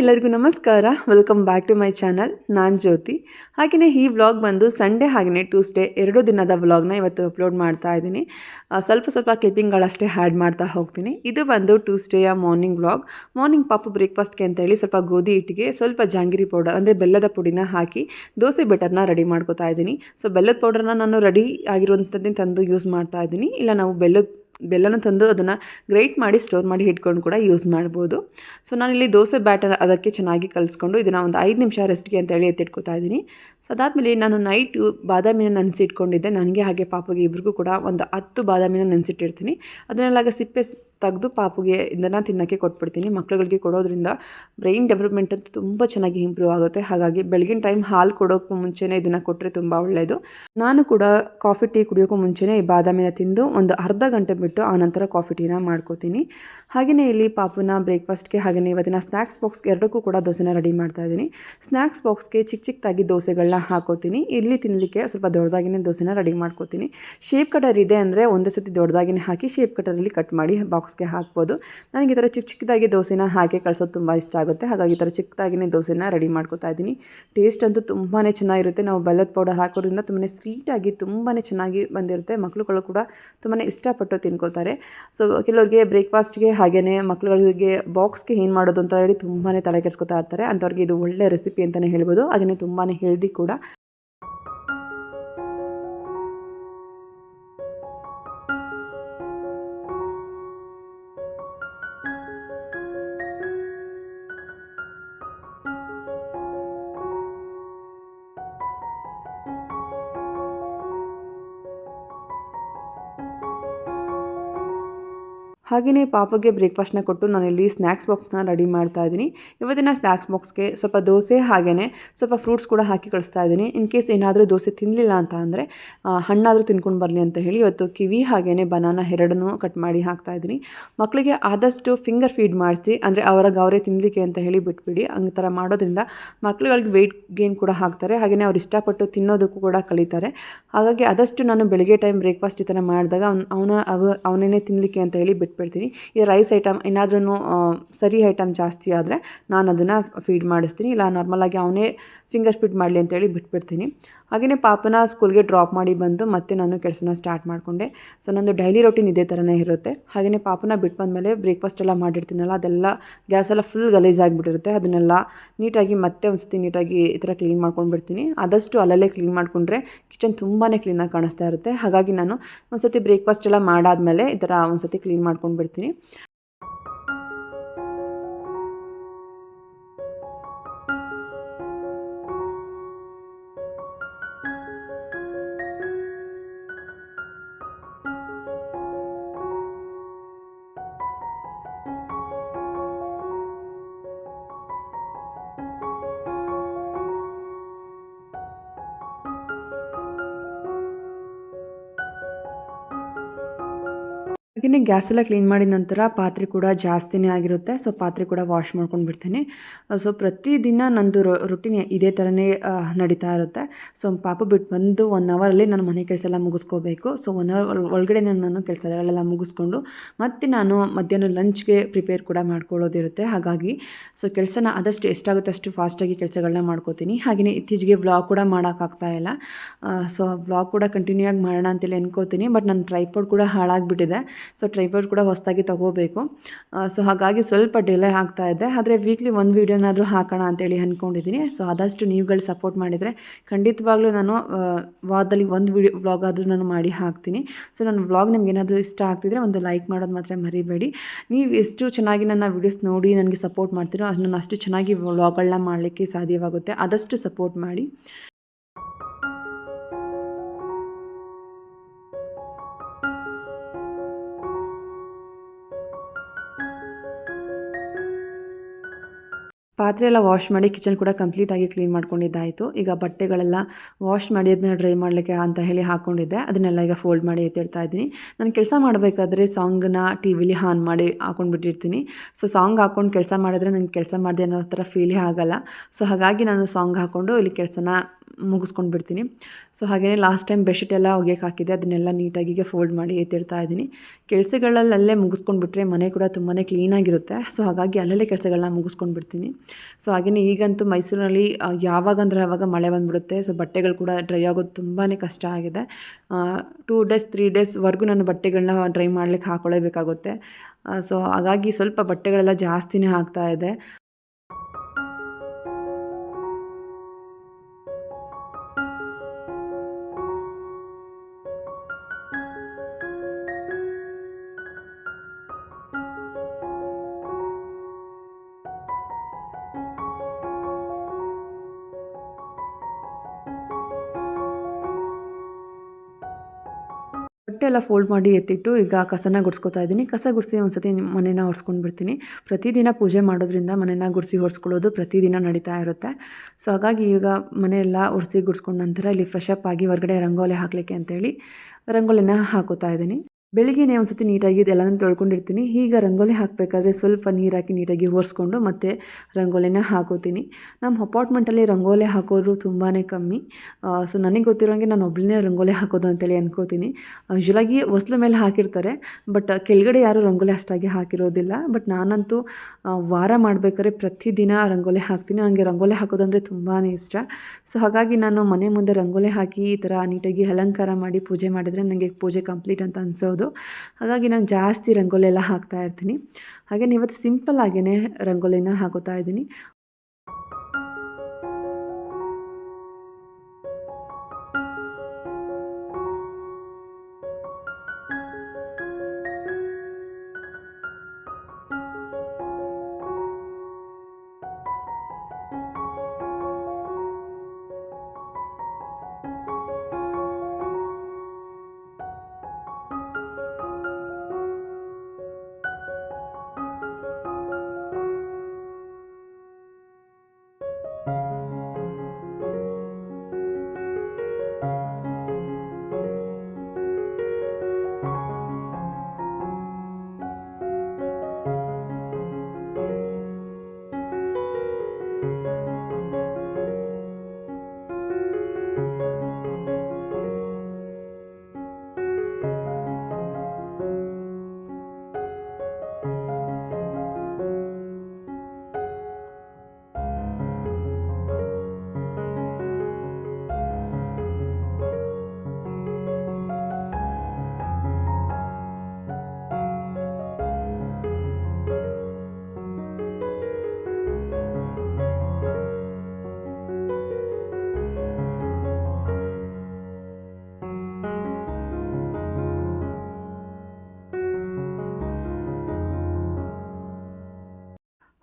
ಎಲ್ಲರಿಗೂ ನಮಸ್ಕಾರ. Welcome back to my channel ನಾನು ಜ್ಯೋತಿ. ಹಾಗೆಯೇ ಈ ವ್ಲಾಗ್ ಬಂದು ಸಂಡೇ ಹಾಗೆಯೇ ಟ್ಯೂಸ್ಡೇ ಎರಡು ದಿನದ ವ್ಲಾಗ್ನ ಇವತ್ತು ಅಪ್ಲೋಡ್ ಮಾಡ್ತಾ ಇದ್ದೀನಿ. ಸ್ವಲ್ಪ ಸ್ವಲ್ಪ ಕ್ಲಿಪ್ಪಿಂಗ್ಗಳಷ್ಟೇ ಹ್ಯಾಡ್ ಮಾಡ್ತಾ ಹೋಗ್ತೀನಿ. ಇದು ಬಂದು ಟ್ಯೂಸ್ಡೇಯ ಮಾರ್ನಿಂಗ್ ವ್ಲಾಗ್ ಮಾರ್ನಿಂಗ್ ಪಾಪು ಬ್ರೇಕ್ಫಾಸ್ಟ್ಗೆ ಅಂತೇಳಿ ಸ್ವಲ್ಪ ಗೋಧಿ ಹಿಟ್ಟಿಗೆ, ಸ್ವಲ್ಪ ಜಾಂಗಿರಿ ಪೌಡರ್ ಅಂದರೆ ಬೆಲ್ಲದ ಪುಡಿನ ಹಾಕಿ ದೋಸೆ ಬೆಟರ್ನ ರೆಡಿ ಮಾಡ್ಕೋತಾ ಇದ್ದೀನಿ. ಸೊ ಬೆಲ್ಲದ ಪೌಡರ್ನ ನಾನು ರೆಡಿ ಆಗಿರುವಂಥದ್ದನ್ನೇ ತಂದು ಯೂಸ್ ಮಾಡ್ತಾ ಇದ್ದೀನಿ. ಇಲ್ಲ, ನಾವು ಬೆಲ್ಲದ ಬೆಲ್ಲನ ತಂದು ಅದನ್ನು ಗ್ರೈಟ್ ಮಾಡಿ ಸ್ಟೋರ್ ಮಾಡಿ ಇಟ್ಕೊಂಡು ಕೂಡ ಯೂಸ್ ಮಾಡ್ಬೋದು. ಸೊ ನಾನಿಲ್ಲಿ ದೋಸೆ ಬ್ಯಾಟರ್ ಅದಕ್ಕೆ ಚೆನ್ನಾಗಿ ಕಲಿಸ್ಕೊಂಡು ಇದನ್ನು ಒಂದು ಐದು ನಿಮಿಷ ರೆಸ್ಟ್ಗೆ ಅಂತೇಳಿ ಎತ್ತಿಟ್ಕೊತಾ ಇದ್ದೀನಿ. ಸೊ ಅದಾದಮೇಲೆ ನಾನು ನೈಟು ಬಾದಾಮಿನ ನೆನೆಸಿಟ್ಕೊಂಡಿದ್ದೆ. ನನಗೆ ಹಾಗೆ ಪಾಪಗೆ ಇಬ್ರಿಗೂ ಕೂಡ ಒಂದು ಹತ್ತು ಬಾದಾಮಿನ ನೆನೆಸಿಟ್ಟಿರ್ತೀನಿ. ಅದನ್ನೆಲ್ಲಾಗ ಸಿಪ್ಪೆ ತೆಗೆದು ಪಾಪುಗೆ ಇದನ್ನು ತಿನ್ನೋಕ್ಕೆ ಕೊಟ್ಬಿಡ್ತೀನಿ ಮಕ್ಕಳುಗಳಿಗೆ ಕೊಡೋದ್ರಿಂದ ಬ್ರೈನ್ ಡೆವಲಪ್ಮೆಂಟ್ ಅಂತೂ ತುಂಬ ಚೆನ್ನಾಗಿ ಇಂಪ್ರೂವ್ ಆಗುತ್ತೆ. ಹಾಗಾಗಿ ಬೆಳಗಿನ ಟೈಮ್ ಹಾಲು ಕೊಡೋಕ್ಕೂ ಮುಂಚೆನೇ ಇದನ್ನು ಕೊಟ್ಟರೆ ತುಂಬ ಒಳ್ಳೆಯದು ನಾನು ಕೂಡ ಕಾಫಿ ಟೀ ಕುಡಿಯೋಕ್ಕೂ ಮುಂಚೆನೇ ಈ ಬಾದಾಮಿನ ತಿಂದು ಒಂದು ಅರ್ಧ ಗಂಟೆ ಬಿಟ್ಟು ಆನಂತರ ಕಾಫಿ ಟೀನ ಮಾಡ್ಕೋತೀನಿ. ಹಾಗೆಯೇ ಇಲ್ಲಿ ಪಾಪುನ ಬ್ರೇಕ್ಫಾಸ್ಟ್ಗೆ ಹಾಗೆಯೇ ಇವತ್ತಿನ ಸ್ನ್ಯಾಕ್ಸ್ ಬಾಕ್ಸ್ಗೆ ಎರಡಕ್ಕೂ ಕೂಡ ದೋಸೆನ ರೆಡಿ ಮಾಡ್ತಾ ಇದ್ದೀನಿ. ಸ್ನ್ಯಾಕ್ಸ್ ಬಾಕ್ಸ್ಗೆ ಚಿಕ್ಕ ಚಿಕ್ಕದಾಗಿ ದೋಸೆಗಳನ್ನ ಹಾಕೋತೀನಿ. ಇಲ್ಲಿ ತಿನ್ನಲಿಕ್ಕೆ ಸ್ವಲ್ಪ ದೊಡ್ಡದಾಗಿನೇ ದೋಸೆನ ರೆಡಿ ಮಾಡ್ಕೋತೀನಿ. ಶೇಪ್ ಕಟರ್ ಇದೆ ಅಂದರೆ ಒಂದೇ ಸತಿ ದೊಡ್ಡದಾಗಿನೇ ಹಾಕಿ ಶೇಪ್ ಕಟರಲ್ಲಿ ಕಟ್ ಮಾಡಿ ಬಾಕ್ಸ್ಗೆ ಹಾಕ್ಬೋದು. ನನಗೆ ಈ ಥರ ಚಿಕ್ಕ ಚಿಕ್ಕದಾಗಿ ದೋಸೆನ ಹಾಕಿ ಕಳಿಸೋದು ತುಂಬ ಇಷ್ಟ ಆಗುತ್ತೆ. ಹಾಗಾಗಿ ಈ ಥರ ಚಿಕ್ಕದಾಗಿನೇ ದೋಸೆನ ರೆಡಿ ಮಾಡ್ಕೊತಾ ಇದ್ದೀನಿ. ಟೇಸ್ಟ್ ಅಂತೂ ತುಂಬಾ ಚೆನ್ನಾಗಿರುತ್ತೆ. ನಾವು ಬೆಲ್ಲದ ಪೌಡರ್ ಹಾಕೋದ್ರಿಂದ ತುಂಬಾ ಸ್ವೀಟಾಗಿ ತುಂಬಾ ಚೆನ್ನಾಗಿ ಬಂದಿರುತ್ತೆ. ಮಕ್ಕಳುಗಳು ಕೂಡ ತುಂಬಾ ಇಷ್ಟಪಟ್ಟು ತಿನ್ಕೋತಾರೆ. ಸೊ, ಕೆಲವರಿಗೆ ಬ್ರೇಕ್ಫಾಸ್ಟ್ಗೆ ಹಾಗೆಯೇ ಮಕ್ಕಳುಗಳಿಗೆ ಬಾಕ್ಸ್ಗೆ ಏನು ಮಾಡೋದು ಅಂತ ಹೇಳಿ ತುಂಬಾ ತಲೆ ಕೆಡಿಸ್ಕೊತಾ ಇರ್ತಾರೆ. ಅಂಥವ್ರಿಗೆ ಇದು ಒಳ್ಳೆ ರೆಸಿಪಿ ಅಂತಲೇ ಹೇಳ್ಬೋದು. ಹಾಗೆಯೇ ತುಂಬಾ ಹೆಲ್ದಿ ಕೂಡ. ಹಾಗೆಯೇ ಪಾಪಗೆ ಬ್ರೇಕ್ಫಾಸ್ಟ್ನ ಕೊಟ್ಟು ನಾನಿಲ್ಲಿ ಸ್ನ್ಯಾಕ್ಸ್ ಬಾಕ್ಸ್ನ ರೆಡಿ ಮಾಡ್ತಾ ಇದ್ದೀನಿ. ಇವತ್ತಿನ ಸ್ನ್ಯಾಕ್ಸ್ ಬಾಕ್ಸ್ಗೆ ಸ್ವಲ್ಪ ದೋಸೆ ಹಾಗೆಯೇ ಸ್ವಲ್ಪ ಫ್ರೂಟ್ಸ್ ಕೂಡ ಹಾಕಿ ಕಳಿಸ್ತಾ ಇದ್ದೀನಿ. ಇನ್ ಕೇಸ್ ಏನಾದರೂ ದೋಸೆ ತಿನ್ನಲಿಲ್ಲ ಅಂತ ಅಂದರೆ ಹಣ್ಣಾದರೂ ತಿನ್ಕೊಂಡು ಬರಲಿ ಅಂತ ಹೇಳಿ ಇವತ್ತು ಕಿವಿ ಹಾಗೆಯೇ ಬನಾನ ಎರಡನ್ನೂ ಕಟ್ ಮಾಡಿ ಹಾಕ್ತಾ ಇದ್ದೀನಿ. ಮಕ್ಕಳಿಗೆ ಆದಷ್ಟು ಫಿಂಗರ್ ಫೀಡ್ ಮಾಡಿಸಿ, ಅಂದರೆ ಅವರ ಗೌರೆ ತಿನ್ನಲಿಕ್ಕೆ ಅಂತ ಹೇಳಿ ಬಿಟ್ಬಿಡಿ. ಹಂಗೆ ಥರ ಮಾಡೋದ್ರಿಂದ ಮಕ್ಕಳುಗಳಿಗೆ ವೆಯ್ಟ್ ಗೇನ್ ಕೂಡ ಹಾಕ್ತಾರೆ. ಹಾಗೆಯೇ ಅವ್ರು ಇಷ್ಟಪಟ್ಟು ತಿನ್ನೋದಕ್ಕೂ ಕೂಡ ಕಲಿತಾರೆ. ಹಾಗಾಗಿ ಆದಷ್ಟು ನಾನು ಬೆಳಗ್ಗೆ ಟೈಮ್ ಬ್ರೇಕ್ಫಾಸ್ಟ್ ಈ ಥರ ಮಾಡಿದಾಗ ಅವ್ನು, ಅವನ ತಿನ್ನಲಿಕ್ಕೆ ಅಂತ ಹೇಳಿ ಬಿಟ್ಬಿಡ್ತೀನಿ ಈ ರೈಸ್ ಐಟಮ್ ಏನಾದ್ರೂ ಸರಿ ಐಟಮ್ ಜಾಸ್ತಿ ಆದರೆ ನಾನು ಅದನ್ನು ಫೀಡ್ ಮಾಡಿಸ್ತೀನಿ. ಇಲ್ಲ ನಾರ್ಮಲಾಗಿ ಅವನೇ ಫಿಂಗರ್ ಫೀಡ್ ಮಾಡಲಿ ಅಂತೇಳಿ ಬಿಟ್ಬಿಡ್ತೀನಿ. ಹಾಗೆಯೇ ಪಾಪನ ಸ್ಕೂಲ್ಗೆ ಡ್ರಾಪ್ ಮಾಡಿ ಬಂದು ಮತ್ತೆ ನಾನು ಕೆಲಸನ ಸ್ಟಾರ್ಟ್ ಮಾಡಿಕೊಂಡೆ. ಸೊ ನಂದು ಡೈಲಿ ರೊಟೀನ್ ಇದೇ ಥರನೇ ಇರುತ್ತೆ. ಹಾಗೆಯೇ ಪಾಪನ ಬಿಟ್ಟು ಬಂದಮೇಲೆ ಬ್ರೇಕ್ಫಾಸ್ಟ್ ಎಲ್ಲ ಮಾಡಿರ್ತೀನಲ್ಲ, ಅದೆಲ್ಲ ಗ್ಯಾಸ್ ಎಲ್ಲ ಫುಲ್ ಗಲೀಜಾಗಿಬಿಟ್ಟಿರುತ್ತೆ ಅದನ್ನೆಲ್ಲ ನೀಟಾಗಿ ಮತ್ತೆ ಒಂದು ಸತಿ ನೀಟಾಗಿ ಈ ಥರ ಕ್ಲೀನ್ ಮಾಡ್ಕೊಂಡು ಬಿಡ್ತೀನಿ ಆದಷ್ಟು ಅಲ್ಲಲ್ಲೇ ಕ್ಲೀನ್ ಮಾಡಿಕೊಂಡ್ರೆ ಕಿಚನ್ ತುಂಬಾ ಕ್ಲೀನಾಗಿ ಕಾಣಿಸ್ತಾ ಇರುತ್ತೆ. ಹಾಗಾಗಿ ನಾನು ಒಂದು ಸತಿ ಬ್ರೇಕ್ಫಾಸ್ಟ್ ಎಲ್ಲ ಮಾಡಾದಮೇಲೆ ಈ ಥರ ಒಂದು ಸತಿ ಕ್ಲೀನ್ ಮಾಡ್ಕೊಂಡು ಬಿಡ್ತೀನಿ ಹಾಗೆಯೇ ಗ್ಯಾಸ್ ಎಲ್ಲ ಕ್ಲೀನ್ ಮಾಡಿದ ನಂತರ ಪಾತ್ರೆ ಕೂಡ ಜಾಸ್ತಿನೇ ಆಗಿರುತ್ತೆ. ಸೊ ಪಾತ್ರೆ ಕೂಡ ವಾಶ್ ಮಾಡ್ಕೊಂಡು ಬಿಡ್ತೀನಿ. ಸೊ ಪ್ರತಿದಿನ ನಂದು ರೊಟೀನ್ ಇದೇ ಥರನೇ ನಡೀತಾ ಇರುತ್ತೆ. ಸೊ ಪಾಪ ಬಿಟ್ಟು ಬಂದು ಒನ್ ಅವರಲ್ಲಿ ನಾನು ಮನೆ ಕೆಲಸ ಎಲ್ಲ ಮುಗಿಸ್ಕೋಬೇಕು. ಸೊ ಒನ್ ಅವರ್ ಒಳಗಡೆ ನಾನು ಕೆಲಸಗಳೆಲ್ಲ ಮುಗಿಸ್ಕೊಂಡು ಮತ್ತೆ ನಾನು ಮಧ್ಯಾಹ್ನ ಲಂಚ್ಗೆ ಪ್ರಿಪೇರ್ ಕೂಡ ಮಾಡ್ಕೊಳ್ಳೋದಿರುತ್ತೆ. ಹಾಗಾಗಿ ಸೊ ಕೆಲಸನ ಆದಷ್ಟು ಎಷ್ಟಾಗುತ್ತೆ ಅಷ್ಟು ಫಾಸ್ಟಾಗಿ ಕೆಲಸಗಳನ್ನ ಮಾಡ್ಕೋತೀನಿ. ಹಾಗೆಯೇ ಇತ್ತೀಚೆಗೆ ವ್ಲಾಗ್ ಕೂಡ ಮಾಡೋಕ್ಕಾಗ್ತಾ ಇಲ್ಲ. ಸೊ ವ್ಲಾಗ್ ಕೂಡ ಕಂಟಿನ್ಯೂ ಆಗಿ ಮಾಡೋಣ ಅಂತೇಳಿ ಅನ್ಕೋತೀನಿ. ಬಟ್ ನನ್ನ ಟ್ರೈಪಾಡ್ ಕೂಡ ಹಾಳಾಗಿಬಿಟ್ಟಿದೆ. ಸೊ ಟ್ರೈಪಾಡ್ ಕೂಡ ಹೊಸದಾಗಿ ತೊಗೋಬೇಕು. ಸೊ ಹಾಗಾಗಿ ಸ್ವಲ್ಪ ಡಿಲೇ ಆಗ್ತಾ ಇದೆ. ಆದರೆ ವೀಕ್ಲಿ ಒಂದು ವೀಡಿಯೋನಾದರೂ ಹಾಕೋಣ ಅಂತೇಳಿ ಅಂದ್ಕೊಂಡಿದ್ದೀನಿ ಸೊ ಆದಷ್ಟು ನೀವುಗಳು ಸಪೋರ್ಟ್ ಮಾಡಿದರೆ ಖಂಡಿತವಾಗ್ಲೂ ನಾನು ವಾರದಲ್ಲಿ ಒಂದು ವಿಡಿಯೋ ವ್ಲಾಗ್ ಆದರೂ ನಾನು ಮಾಡಿ ಹಾಕ್ತೀನಿ. ಸೊ ನನ್ನ ವ್ಲಾಗ್ ನಿಮ್ಗೆ ಏನಾದರೂ ಇಷ್ಟ ಆಗ್ತಿದ್ರೆ ಒಂದು ಲೈಕ್ ಮಾಡೋದು ಮಾತ್ರ ಮರಿಬೇಡಿ. ನೀವು ಎಷ್ಟು ಚೆನ್ನಾಗಿ ನನ್ನ ವೀಡಿಯೋಸ್ ನೋಡಿ ನನಗೆ ಸಪೋರ್ಟ್ ಮಾಡ್ತೀರೋ ನಾನು ಅಷ್ಟು ಚೆನ್ನಾಗಿ ವ್ಲಾಗ್ಗಳನ್ನ ಮಾಡಲಿಕ್ಕೆ ಸಾಧ್ಯವಾಗುತ್ತೆ. ಆದಷ್ಟು ಸಪೋರ್ಟ್ ಮಾಡಿ. ಪಾತ್ರೆ ಎಲ್ಲ ವಾಶ್ ಮಾಡಿ ಕಿಚನ್ ಕೂಡ ಕಂಪ್ಲೀಟಾಗಿ ಕ್ಲೀನ್ ಮಾಡ್ಕೊಂಡಿದ್ದಾಯಿತು. ಈಗ ಬಟ್ಟೆಗಳೆಲ್ಲ ವಾಶ್ ಮಾಡಿ ಅದನ್ನ ಡ್ರೈ ಮಾಡಲಿಕ್ಕೆ ಅಂತ ಹೇಳಿ ಹಾಕ್ಕೊಂಡಿದ್ದೆ ಅದನ್ನೆಲ್ಲ ಈಗ ಫೋಲ್ಡ್ ಮಾಡಿ ಎತ್ತಿಡ್ತಾ ಇದ್ದೀನಿ. ನಾನು ಕೆಲಸ ಮಾಡಬೇಕಾದ್ರೆ ಸಾಂಗ್ನ ಟಿ ವಿಲಿ ಆನ್ ಮಾಡಿ ಹಾಕೊಂಡ್ಬಿಟ್ಟಿರ್ತೀನಿ. ಸೊ ಸಾಂಗ್ ಹಾಕ್ಕೊಂಡು ಕೆಲಸ ಮಾಡಿದ್ರೆ ನನಗೆ ಕೆಲಸ ಮಾಡಿದೆ ಅನ್ನೋ ಥರ ಫೀಲೇ ಆಗೋಲ್ಲ. ಸೊ ಹಾಗಾಗಿ ನಾನು ಸಾಂಗ್ ಹಾಕ್ಕೊಂಡು ಇಲ್ಲಿ ಕೆಲಸನ ಮುಗಿಸ್ಕೊಂಡು ಬಿಡ್ತೀನಿ ಸೊ ಹಾಗೆಯೇ ಲಾಸ್ಟ್ ಟೈಮ್ ಬೆಡ್ಶೀಟ್ ಎಲ್ಲ ಒಗೆಯಕ್ಕೆ ಹಾಕಿದ್ದೆ. ಅದನ್ನೆಲ್ಲ ನೀಟಾಗಿ ಫೋಲ್ಡ್ ಮಾಡಿ ಎತ್ತಿಡ್ತಾ ಇದ್ದೀನಿ. ಕೆಲಸಗಳಲ್ಲಿ ಅಲ್ಲೇ ಮುಗಿಸ್ಕೊಂಡು ಮನೆ ಕೂಡ ತುಂಬಾ ಕ್ಲೀನಾಗಿರುತ್ತೆ ಸೊ ಹಾಗಾಗಿ ಅಲ್ಲಲ್ಲೇ ಕೆಲಸಗಳನ್ನ ಮುಗಿಸ್ಕೊಂಡು ಬಿಡ್ತೀನಿ ಸೊ ಹಾಗೆಯೇ ಈಗಂತೂ ಮೈಸೂರಿನಲ್ಲಿ ಯಾವಾಗಂದ್ರೆ ಯಾವಾಗ ಆವಾಗ ಮಳೆ ಬಂದುಬಿಡುತ್ತೆ. ಸೊ ಬಟ್ಟೆಗಳು ಕೂಡ ಡ್ರೈ ಆಗೋದು ತುಂಬಾ ಕಷ್ಟ ಆಗಿದೆ. ಟೂ ಡೇಸ್ ತ್ರೀ ಡೇಸ್ವರೆಗೂ ನಾನು ಬಟ್ಟೆಗಳನ್ನ ಡ್ರೈ ಮಾಡ್ಲಿಕ್ಕೆ ಹಾಕೊಳ್ಳೇಬೇಕಾಗುತ್ತೆ. ಸೊ ಹಾಗಾಗಿ ಸ್ವಲ್ಪ ಬಟ್ಟೆಗಳೆಲ್ಲ ಜಾಸ್ತಿನೇ ಆಗ್ತಾ ಎಲ್ಲ ಫೋಲ್ಡ್ ಮಾಡಿ ಎತ್ತಿಟ್ಟು ಈಗ ಕಸನ ಗುಡಿಸ್ಕೊತಾ ಇದ್ದೀನಿ. ಕಸ ಗುಡಿಸಿ ಒಂದು ಸತಿ ಮನೇನ ಒರೆಸ್ಕೊಂಡು ಬಿಡ್ತೀನಿ. ಪ್ರತಿದಿನ ಪೂಜೆ ಮಾಡೋದ್ರಿಂದ ಮನೇನ ಗುಡಿಸಿ ಒರೆಸ್ಕೊಳ್ಳೋದು ಪ್ರತಿದಿನ ನಡೀತಾ ಇರುತ್ತೆ. ಸೊ ಹಾಗಾಗಿ ಈಗ ಮನೆಯೆಲ್ಲ ಒರೆಸಿ ಗುಡಿಸ್ಕೊಂಡ ನಂತರ ಇಲ್ಲಿ ಫ್ರೆಶ್ ಅಪ್ ಆಗಿ ಹೊರಗಡೆ ರಂಗೋಲಿ ಹಾಕಲಿಕ್ಕೆ ಅಂತೇಳಿ ರಂಗೋಲಿನ ಹಾಕೋತಾ ಇದ್ದೀನಿ. ಬೆಳಿಗ್ಗೆನೇ ಒಂದು ಸತಿ ನೀಟಾಗಿ ಇದೆಲ್ಲನೂ ತೊಳ್ಕೊಂಡಿರ್ತೀನಿ. ಈಗ ರಂಗೋಲಿ ಹಾಕಬೇಕಾದ್ರೆ ಸ್ವಲ್ಪ ನೀರು ನೀಟಾಗಿ ಒರೆಸ್ಕೊಂಡು ಮತ್ತೆ ರಂಗೋಲಿನ ಹಾಕೋತೀನಿ. ನಮ್ಮ ಅಪಾರ್ಟ್ಮೆಂಟಲ್ಲಿ ರಂಗೋಲಿ ಹಾಕೋರು ತುಂಬಾ ಕಮ್ಮಿ. ಸೊ ನನಗೆ ಗೊತ್ತಿರೋಂಗೆ ನಾನು ಒಬ್ಬಳನ್ನೇ ರಂಗೋಲಿ ಹಾಕೋದು ಅಂತೇಳಿ ಅನ್ಕೋತೀನಿ. ಯೂಶಲಾಗಿ ಹೊಸ್ಲು ಮೇಲೆ ಹಾಕಿರ್ತಾರೆ ಬಟ್ ಕೆಳಗಡೆ ಯಾರೂ ರಂಗೋಲಿ ಅಷ್ಟಾಗಿ ಹಾಕಿರೋದಿಲ್ಲ. ಬಟ್ ನಾನಂತೂ ವಾರ ಮಾಡಬೇಕಾದ್ರೆ ಪ್ರತಿದಿನ ರಂಗೋಲಿ ಹಾಕ್ತೀನಿ. ನನಗೆ ರಂಗೋಲಿ ಹಾಕೋದಂದರೆ ತುಂಬಾ ಇಷ್ಟ. ಸೊ ಹಾಗಾಗಿ ನಾನು ಮನೆ ಮುಂದೆ ರಂಗೋಲಿ ಹಾಕಿ ಈ ಥರ ನೀಟಾಗಿ ಅಲಂಕಾರ ಮಾಡಿ ಪೂಜೆ ಮಾಡಿದರೆ ನನಗೆ ಪೂಜೆ ಕಂಪ್ಲೀಟ್ ಅಂತ ಅನಿಸೋದು. ಹಾಗಾಗಿ ನಾನು ಜಾಸ್ತಿ ರಂಗೋಲಿ ಎಲ್ಲ ಹಾಕ್ತಾ ಇರ್ತೀನಿ. ಹಾಗೆ ಇವತ್ತು ಸಿಂಪಲ್ ಆಗೇ ರಂಗೋಲಿನ ಹಾಕೋತಾ ಇದ್ದೀನಿ.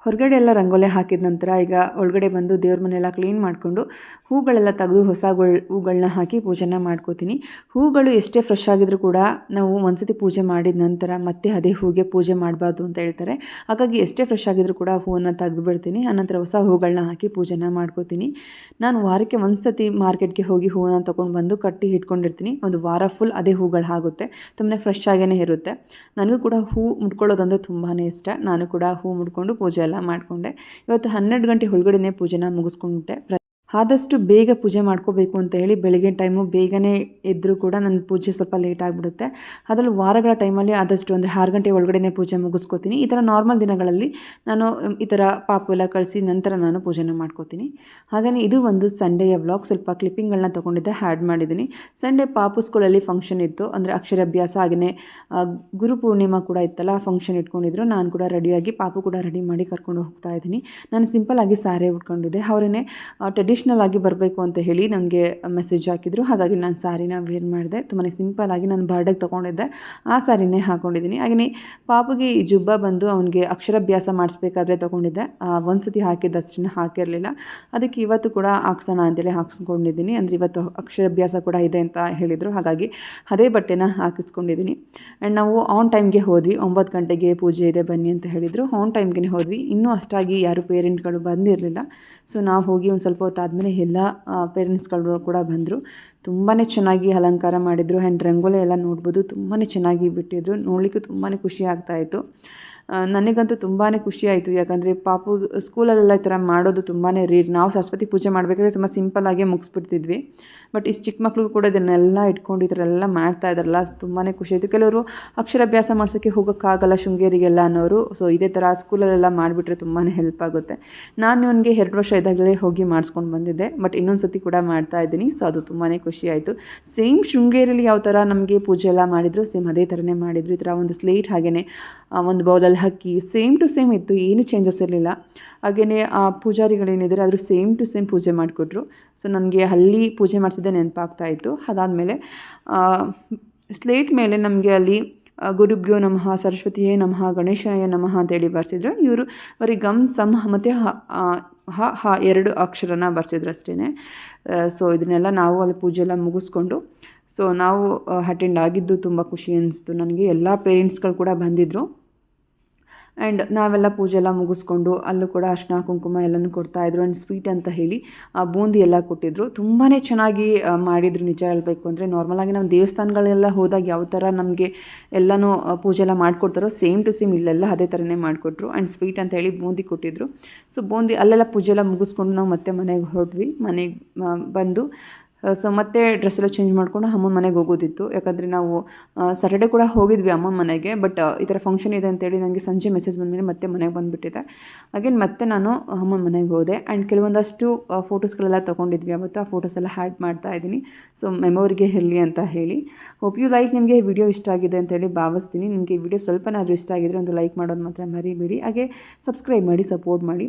ಹೊರಗಡೆ ಎಲ್ಲ ರಂಗೋಲಿ ಹಾಕಿದ ನಂತರ ಈಗ ಒಳಗಡೆ ಬಂದು ದೇವ್ರ ಮನೆಯೆಲ್ಲ ಕ್ಲೀನ್ ಮಾಡಿಕೊಂಡು ಹೂಗಳೆಲ್ಲ ತೆಗೆದು ಹೊಸ ಹೂಗಳನ್ನ ಹಾಕಿ ಪೂಜೆನ ಮಾಡ್ಕೋತೀನಿ. ಹೂಗಳು ಎಷ್ಟೇ ಫ್ರೆಶ್ ಆಗಿದ್ರೂ ಕೂಡ ನಾವು ಒಂದ್ಸತಿ ಪೂಜೆ ಮಾಡಿದ ನಂತರ ಮತ್ತೆ ಅದೇ ಹೂಗೆ ಪೂಜೆ ಮಾಡಬಾರ್ದು ಅಂತ ಹೇಳ್ತಾರೆ. ಹಾಗಾಗಿ ಎಷ್ಟೇ ಫ್ರೆಶ್ ಆಗಿದ್ರೂ ಕೂಡ ಹೂವನ್ನು ತೆಗೆದು ಬಿಡ್ತೀನಿ. ಆನಂತರ ಹೊಸ ಹೂಗಳನ್ನ ಹಾಕಿ ಪೂಜೆನ ಮಾಡ್ಕೋತೀನಿ. ನಾನು ವಾರಕ್ಕೆ ಒಂದು ಸತಿ ಮಾರ್ಕೆಟ್ಗೆ ಹೋಗಿ ಹೂವನ್ನ ತೊಗೊಂಡು ಬಂದು ಕಟ್ಟಿ ಇಟ್ಕೊಂಡಿರ್ತೀನಿ. ಒಂದು ವಾರ ಫುಲ್ ಅದೇ ಹೂಗಳು ಆಗುತ್ತೆ. ತುಂಬಾ ಫ್ರೆಶ್ ಆಗೇ ಇರುತ್ತೆ. ನನಗೂ ಕೂಡ ಹೂ ಮುಡ್ಕೊಳ್ಳೋದಂದರೆ ತುಂಬಾ ಇಷ್ಟ. ನಾನು ಕೂಡ ಹೂ ಮುಡ್ಕೊಂಡು ಪೂಜೆ ಎಲ್ಲ ಮಾಡಿಕೊಂಡೆ. ಇವತ್ತು ಹನ್ನೆರಡು ಗಂಟೆ ಒಳಗಡೆನೇ ಪೂಜೆನ ಮುಗಿಸ್ಕೊಂಡೆ ಪ್ರ ಆದಷ್ಟು ಬೇಗ ಪೂಜೆ ಮಾಡ್ಕೋಬೇಕು ಅಂತ ಹೇಳಿ ಬೆಳಗಿನ ಟೈಮು ಬೇಗನೆ ಎದ್ದರೂ ಕೂಡ ನನ್ನ ಪೂಜೆ ಸ್ವಲ್ಪ ಲೇಟ್ ಆಗಿಬಿಡುತ್ತೆ. ಅದರಲ್ಲಿ ವಾರಗಳ ಟೈಮಲ್ಲಿ ಆದಷ್ಟು ಅಂದರೆ ಆರು ಗಂಟೆ ಒಳಗಡೆನೇ ಪೂಜೆ ಮುಗಿಸ್ಕೋತೀನಿ. ಈ ಥರ ನಾರ್ಮಲ್ ದಿನಗಳಲ್ಲಿ ನಾನು ಈ ಥರ ಪಾಪು ಎಲ್ಲ ಕಳಿಸಿ ನಂತರ ನಾನು ಪೂಜೆನ ಮಾಡ್ಕೋತೀನಿ. ಹಾಗೆಯೇ ಇದು ಒಂದು ಸಂಡೆಯ ವ್ಲಾಗ್. ಸ್ವಲ್ಪ ಕ್ಲಿಪ್ಪಿಂಗ್ಗಳನ್ನ ತೊಗೊಂಡಿದ್ದೆ ಹ್ಯಾಡ್ ಮಾಡಿದ್ದೀನಿ. ಸಂಡೇ ಪಾಪು ಸ್ಕೂಲಲ್ಲಿ ಫಂಕ್ಷನ್ ಇತ್ತು. ಅಂದರೆ ಅಕ್ಷರಾಭ್ಯಾಸ ಹಾಗೆಯೇ ಗುರು ಪೂರ್ಣಿಮಾ ಕೂಡ ಇತ್ತಲ್ಲ ಫಂಕ್ಷನ್ ಇಟ್ಕೊಂಡಿದ್ರು. ನಾನು ಕೂಡ ರೆಡಿಯಾಗಿ ಪಾಪು ಕೂಡ ರೆಡಿ ಮಾಡಿ ಕರ್ಕೊಂಡು ಹೋಗ್ತಾ ಇದ್ದೀನಿ. ನಾನು ಸಿಂಪಲ್ ಆಗಿ ಸಾರಿ ಉಟ್ಕೊಂಡಿದ್ದೆ. ಅವರೇನೆ ಟ್ರೆಡಿಷ್ನಲ್ ಆಗಿ ಬರಬೇಕು ಅಂತ ಹೇಳಿ ನನಗೆ ಮೆಸೇಜ್ ಹಾಕಿದ್ರು. ಹಾಗಾಗಿ ನಾನು ಸಾರಿನ ವೇರ್ ಮಾಡಿದೆ. ತುಂಬಾ ಸಿಂಪಲ್ ಆಗಿ ನಾನು ಬರ್ಡೇಗೆ ತೊಗೊಂಡಿದ್ದೆ. ಆ ಸಾರಿನೇ ಹಾಕೊಂಡಿದ್ದೀನಿ ಹಾಗೆಯೇ ಪಾಪುಗೆ ಈ ಜುಬ್ಬ ಬಂದು ಅವನಿಗೆ ಅಕ್ಷರಾಭ್ಯಾಸ ಮಾಡಿಸ್ಬೇಕಾದ್ರೆ ತೊಗೊಂಡಿದ್ದೆ. ಒಂದು ಸತಿ ಹಾಕಿದ್ದಷ್ಟನ್ನು ಹಾಕಿರಲಿಲ್ಲ. ಅದಕ್ಕೆ ಇವತ್ತು ಕೂಡ ಹಾಕ್ಸೋಣ ಅಂತೇಳಿ ಹಾಕ್ಸ್ಕೊಂಡಿದ್ದೀನಿ. ಅಂದರೆ ಇವತ್ತು ಅಕ್ಷರಾಭ್ಯಾಸ ಕೂಡ ಇದೆ ಅಂತ ಹೇಳಿದರು. ಹಾಗಾಗಿ ಅದೇ ಬಟ್ಟೆನ ಹಾಕಿಸ್ಕೊಂಡಿದ್ದೀನಿ ಆ್ಯಂಡ್ ನಾವು ಆನ್ ಟೈಮ್ಗೆ ಹೋದ್ವಿ. ಒಂಬತ್ತು ಗಂಟೆಗೆ ಪೂಜೆ ಇದೆ, ಬನ್ನಿ ಅಂತ ಹೇಳಿದರು. ಆನ್ ಟೈಮ್ಗೆ ಹೋದ್ವಿ. ಇನ್ನೂ ಅಷ್ಟಾಗಿ ಯಾರು ಪೇರೆಂಟ್ಗಳು ಬಂದಿರಲಿಲ್ಲ. ಸೊ ನಾವು ಹೋಗಿ ಒಂದು ಸ್ವಲ್ಪ ಹೊತ್ತಾದಮೇಲೆ ಎಲ್ಲ ಪೇರೆಂಟ್ಸ್ಗಳು ಕೂಡ ಬಂದರು. ತುಂಬಾ ಚೆನ್ನಾಗಿ ಅಲಂಕಾರ ಮಾಡಿದರು. ಆ್ಯಂಡ್ ರಂಗೋಲಿ ಎಲ್ಲ ನೋಡ್ಬೋದು. ತುಂಬಾ ಚೆನ್ನಾಗಿ ಬಿಟ್ಟಿದ್ರು. ನೋಡಲಿಕ್ಕೂ ತುಂಬಾ ಖುಷಿ ಆಗ್ತಾಯಿತ್ತು ನನಗಂತೂ ತುಂಬಾ ಖುಷಿ ಆಯಿತು ಯಾಕಂದರೆ ಪಾಪು ಸ್ಕೂಲಲ್ಲೆಲ್ಲ ಈ ಥರ ಮಾಡೋದು ತುಂಬಾ ರೇರ್ ನಾವು ಸರಸ್ವತಿ ಪೂಜೆ ಮಾಡಬೇಕಾದ್ರೆ ತುಂಬ ಸಿಂಪಲ್ಲಾಗೇ ಮುಗಿಸ್ಬಿಡ್ತಿದ್ವಿ. ಬಟ್ ಇಷ್ಟು ಚಿಕ್ಕ ಮಕ್ಕಳು ಕೂಡ ಇದನ್ನೆಲ್ಲ ಇಟ್ಕೊಂಡು ಈ ಥರ ಎಲ್ಲ ಮಾಡ್ತಾ ಇದ್ರಲ್ಲ ತುಂಬಾ ಖುಷಿ ಆಯಿತು ಕೆಲವರು ಅಕ್ಷರಾಭ್ಯಾಸ ಮಾಡ್ಸೋಕ್ಕೆ ಹೋಗೋಕ್ಕಾಗಲ್ಲ ಶೃಂಗೇರಿಗೆಲ್ಲ ಅನ್ನೋರು. ಸೊ ಇದೇ ಥರ ಸ್ಕೂಲಲ್ಲೆಲ್ಲ ಮಾಡಿಬಿಟ್ರೆ ತುಂಬಾ ಹೆಲ್ಪ್ ಆಗುತ್ತೆ. ನಾನು ನನಗೆ ಎರಡು ವರ್ಷ ಇದ್ದಾಗಲೇ ಹೋಗಿ ಮಾಡಿಸ್ಕೊಂಡು ಬಂದಿದ್ದೆ. ಬಟ್ ಇನ್ನೊಂದು ಸತಿ ಕೂಡ ಮಾಡ್ತಾ ಇದ್ದೀನಿ. ಸೊ ಅದು ತುಂಬಾ ಖುಷಿ ಆಯಿತು ಸೇಮ್ ಶೃಂಗೇರಿಲಿ ಯಾವ ಥರ ನಮಗೆ ಪೂಜೆ ಎಲ್ಲ ಮಾಡಿದ್ರು ಸೇಮ್ ಅದೇ ಥರನೇ ಮಾಡಿದ್ರು. ಈ ಥರ ಒಂದು ಸ್ಲೇಟ್ ಹಾಗೆಯೇ ಒಂದು ಬೌಲಲ್ಲಿ ಹಾಕಿ ಸೇಮ್ ಟು ಸೇಮ್ ಇತ್ತು, ಏನು ಚೇಂಜಸ್ ಇರಲಿಲ್ಲ. ಹಾಗೆಯೇ ಆ ಪೂಜಾರಿಗಳೇನಿದ್ದಾರೆ ಅದ್ರ ಸೇಮ್ ಟು ಸೇಮ್ ಪೂಜೆ ಮಾಡಿಕೊಟ್ರು. ಸೊ ನನಗೆ ಅಲ್ಲಿ ಪೂಜೆ ಮಾಡಿಸಿದ್ದೆ ನೆನಪಾಗ್ತಾ ಇತ್ತು. ಅದಾದಮೇಲೆ ಸ್ಲೇಟ್ ಮೇಲೆ ನಮಗೆ ಅಲ್ಲಿ ಗುರುಭ್ಯೋ ನಮಃ, ಸರಸ್ವತಿಯೇ ನಮಃ, ಗಣೇಶಾಯ ನಮಃ ಅಂತೇಳಿ ಬರ್ಸಿದ್ರು. ಇವರು ಬರೀ ಗಮ್, ಸಮ್, ಮತ್ತು ಹ ಹ ಹ ಎರಡು ಅಕ್ಷರನ ಬರ್ಸಿದ್ರು ಅಷ್ಟೇ ಸೊ ಇದನ್ನೆಲ್ಲ ನಾವು ಅಲ್ಲಿ ಪೂಜೆ ಎಲ್ಲ ಮುಗಿಸ್ಕೊಂಡು ಸೊ ನಾವು ಅಟೆಂಡ್ ಆಗಿದ್ದು ತುಂಬ ಖುಷಿ ಅನಿಸ್ತು. ನನಗೆ ಎಲ್ಲ ಪೇರೆಂಟ್ಸ್ಗಳು ಕೂಡ ಬಂದಿದ್ದರು ಆ್ಯಂಡ್ ನಾವೆಲ್ಲ ಪೂಜೆ ಎಲ್ಲ ಮುಗಿಸ್ಕೊಂಡು ಅಲ್ಲೂ ಕೂಡ ಅರ್ಶಿನ ಕುಂಕುಮ ಎಲ್ಲನೂ ಕೊಡ್ತಾಯಿದ್ರು ಆ್ಯಂಡ್ ಸ್ವೀಟ್ ಅಂತ ಹೇಳಿ ಆ, ಬೂಂದಿ ಎಲ್ಲ ಕೊಟ್ಟಿದ್ರು. ತುಂಬಾ ಚೆನ್ನಾಗಿ ಮಾಡಿದರು ನಿಜ ಹೇಳಬೇಕು ಅಂದರೆ ನಾರ್ಮಲಾಗಿ ನಾವು ದೇವಸ್ಥಾನಗಳೆಲ್ಲ ಹೋದಾಗ ಯಾವ ಥರ ನಮಗೆ ಎಲ್ಲನೂ ಪೂಜೆ ಎಲ್ಲ ಮಾಡಿಕೊಡ್ತಾರೋ ಸೇಮ್ ಟು ಸೇಮ್ ಇಲ್ಲೆಲ್ಲ ಅದೇ ಥರನೇ ಮಾಡಿಕೊಟ್ರು. ಆ್ಯಂಡ್ ಸ್ವೀಟ್ ಅಂತ ಹೇಳಿ ಬೂಂದಿ ಕೊಟ್ಟಿದ್ರು. ಸೊ ಬೂಂದಿ ಅಲ್ಲೆಲ್ಲ ಪೂಜೆ ಎಲ್ಲ ಮುಗಿಸ್ಕೊಂಡು ನಾವು ಮತ್ತೆ ಮನೆಗೆ ಹೊರಟ್ವಿ. ಮನೆಗೆ ಬಂದು ಸೊ ಮತ್ತೆ ಡ್ರೆಸ್ ಎಲ್ಲ ಚೇಂಜ್ ಮಾಡಿಕೊಂಡು ಅಮ್ಮನ ಮನೆಗೆ ಹೋಗೋದಿತ್ತು. ಯಾಕಂದರೆ ನಾವು ಸ್ಯಾಟರ್ಡೆ ಕೂಡ ಹೋಗಿದ್ವಿ ಅಮ್ಮನ ಮನೆಗೆ ಬಟ್ ಈ ಥರ ಫಂಕ್ಷನ್ ಇದೆ ಅಂತೇಳಿ ನನಗೆ ಸಂಜೆ ಮೆಸೇಜ್ ಬಂದಮೇಲೆ ಮತ್ತೆ ಮನೆಗೆ ಬಂದುಬಿಟ್ಟಿದೆ. ಅಗೇನ್ ಮತ್ತೆ ನಾನು ಅಮ್ಮನ ಮನೆಗೆ ಹೋದೆ ಆ್ಯಂಡ್ ಕೆಲವೊಂದಷ್ಟು ಫೋಟೋಸ್ಗಳೆಲ್ಲ ತೊಗೊಂಡಿದ್ವಿ. ಅವತ್ತು ಆ ಫೋಟೋಸ್ ಎಲ್ಲ ಹ್ಯಾಡ್ ಮಾಡ್ತಾ ಇದ್ದೀನಿ. ಸೊ ಮೆಮೊರಿಗೆ ಇರಲಿ ಅಂತ ಹೇಳಿ. ಹೋಪ್ ಯು ಲೈಕ್ ನಿಮಗೆ ವಿಡಿಯೋ ಇಷ್ಟ ಆಗಿದೆ ಅಂತೇಳಿ ಭಾವಿಸ್ತೀನಿ. ನಿಮಗೆ ವಿಡಿಯೋ ಸ್ವಲ್ಪನಾದರೂ ಇಷ್ಟ ಆಗಿದ್ರೆ ಒಂದು ಲೈಕ್ ಮಾಡೋದು ಮಾತ್ರ ಮರಿಬೇಡಿ. ಹಾಗೆ ಸಬ್ಸ್ಕ್ರೈಬ್ ಮಾಡಿ ಸಪೋರ್ಟ್ ಮಾಡಿ.